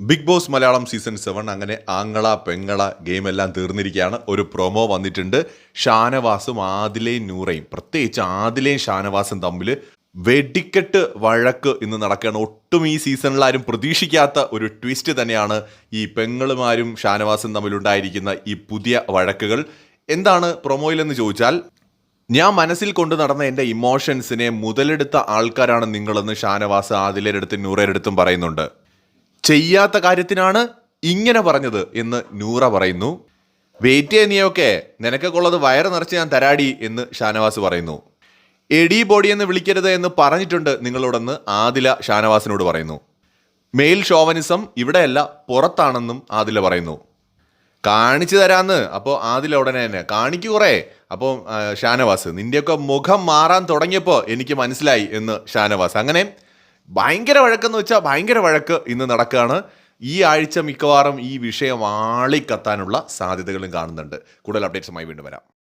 Big Boss Malayalam season seven അങ്ങനെ ആങ്ങള പെങ്ങള game എല്ലാം തീർന്നിരിക്കുകയാണ്. ഒരു പ്രൊമോ വന്നിട്ടുണ്ട്. ഷാനവാസും ആദിലയും നൂറയും. പ്രത്യേകിച്ച് ആദിലയും ഷാനവാസും തമ്മിൽ വെടിക്കെട്ട് വഴക്ക് ഇന്ന് നടക്കുകയാണ്. ഒട്ടും ഈ സീസണിൽ ആരും പ്രതീക്ഷിക്കാത്ത ഒരു ട്വിസ്റ്റ് തന്നെയാണ് ഈ പെങ്ങളുമാരും ഷാനവാസും തമ്മിലുണ്ടായിരിക്കുന്ന ഈ പുതിയ വഴക്കുകൾ. എന്താണ് പ്രൊമോയിലെന്ന് ചോദിച്ചാൽ ഞാൻ മനസ്സിൽ കൊണ്ടു നടന്ന എന്റെ ഇമോഷൻസിനെ മുതലെടുത്ത ആൾക്കാരാണ് നിങ്ങളെന്ന് ഷാനവാസ് ആദിലരെടുത്തും നൂറേരടുത്തും പറയുന്നുണ്ട്. ചെയ്യാത്ത കാര്യത്തിനാണ് ഇങ്ങനെ പറഞ്ഞത് എന്ന് നൂറ പറയുന്നു. വെയിറ്റ് ചെയ്യ നീയൊക്കെ. നിനക്കൊക്കെ ഉള്ളത് വയറ് നിറച്ച് ഞാൻ തരാടി എന്ന് ഷാനവാസ് പറയുന്നു. എഡി ബോഡി എന്ന് വിളിക്കരുത് എന്ന് പറഞ്ഞിട്ടുണ്ട് നിങ്ങളോടെന്ന് ആദില ഷാനവാസിനോട് പറയുന്നു. മെയിൽ ഷോവനിസം ഇവിടെയല്ല പുറത്താണെന്നും ആദില പറയുന്നു. കാണിച്ചു തരാന്ന്. അപ്പോൾ ആദില ഉടനെ തന്നെ കാണിക്കു കുറേ. അപ്പോൾ ഷാനവാസ് നിന്റെയൊക്കെ മുഖം മാറാൻ തുടങ്ങിയപ്പോൾ എനിക്ക് മനസ്സിലായി എന്ന് ഷാനവാസ്. അങ്ങനെ ഭയങ്കര വഴക്കെന്ന് വെച്ചാൽ ഭയങ്കര വഴക്ക് ഇന്ന് നടക്കുകയാണ്. ഈ ആഴ്ച മിക്കവാറും ഈ വിഷയം ആളിക്കത്താനുള്ള സാധ്യതകളും കാണുന്നുണ്ട്. കൂടുതൽ അപ്ഡേറ്റ്സുമായി വീണ്ടും വരാം.